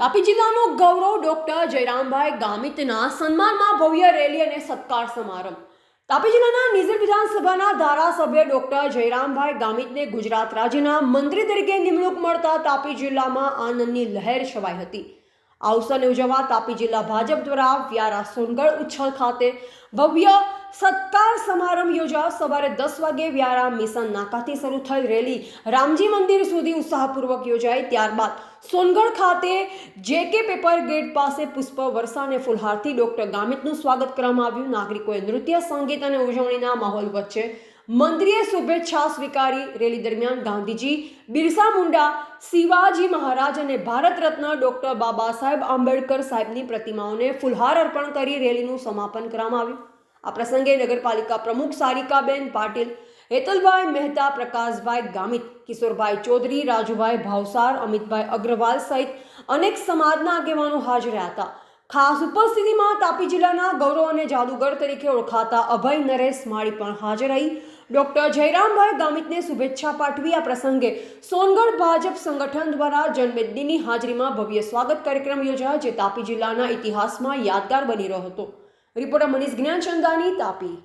તાપી જિલ્લાનું ગૌરવ ડોક્ટર જયરામભાઈ ગામિતના સન્માનમાં ભવ્ય રેલી અને સત્કાર સમારંભ. તાપી જિલ્લાના નિઝર વિધાનસભાના ધારાસભ્ય ડોક્ટર જયરામભાઈ ગામિતને ગુજરાત રાજ્યના મંત્રી તરીકે નિમણૂક મળતા તાપી જિલ્લામાં આનંદની લહેર છવાઈ હતી. આ અવસરને ઉજવવા તાપી જિલ્લા ભાજપ દ્વારા વ્યારા સોનગઢ ઉચ્છલ ખાતે ભવ્ય સત્કાર સમારંભ યોજાયો. સવારે દસ વાગે વ્યારા મિશન નાકાથી શરૂ થઈ રેલી રામજી મંદિર સુધી ઉત્સાહપૂર્વક યોજાઈ. ત્યારબાદ સોનગઢ ખાતે જે કે પેપર ગેટ પાસે પુષ્પ વર્ષા અને ફુલહારથી ડોક્ટર ગામિતનું સ્વાગત કરવામાં આવ્યું. નાગરિકોએ નૃત્ય, સંગીત અને ઉજવણીના માહોલ વચ્ચે મંત્રીએ શુભેચ્છા સ્વીકારી રેલી દરમિયાન ગાંધીજી, બિરસા મુંડા, શિવાજી મહારાજ અને ભારત રત્ન ડોક્ટર બાબા સાહેબ આંબેડકર સાહેબની પ્રતિમાઓને ફુલહાર અર્પણ કરી રેલીનું સમાપન કરવામાં આવ્યું. આ પ્રસંગે નગરપાલિકા પ્રમુખ સારિકાબેન પાટીલ, હેતલભાઈ મહેતા, પ્રકાશભાઈ ગામિત, કિશોરભાઈ ચૌધરી, રાજુભાઈ ભાવસાર, અમિતભાઈ અગ્રવાલ સહિત અનેક સમાજના આગેવાનો હાજર હતા. ખાસ ઉપસ્થિતિમાં તાપી જિલ્લાના ગૌરવ અને જાદુગર તરીકે ઓળખાતા અભય નરેશ માળી પણ હાજર રહી. ડોક્ટર જયરામભાઈ ગામિતને શુભેચ્છા પાઠવી આ પ્રસંગે સોનગઢ ભાજપ સંગઠન દ્વારા જન્મેદિનની હાજરીમાં ભવ્ય સ્વાગત કાર્યક્રમ યોજાયો જે તાપી જિલ્લાના ઇતિહાસમાં યાદગાર બની રહ્યો હતો. રિપોર્ટર મનીષ જ્ઞાનચંદાની તાપી.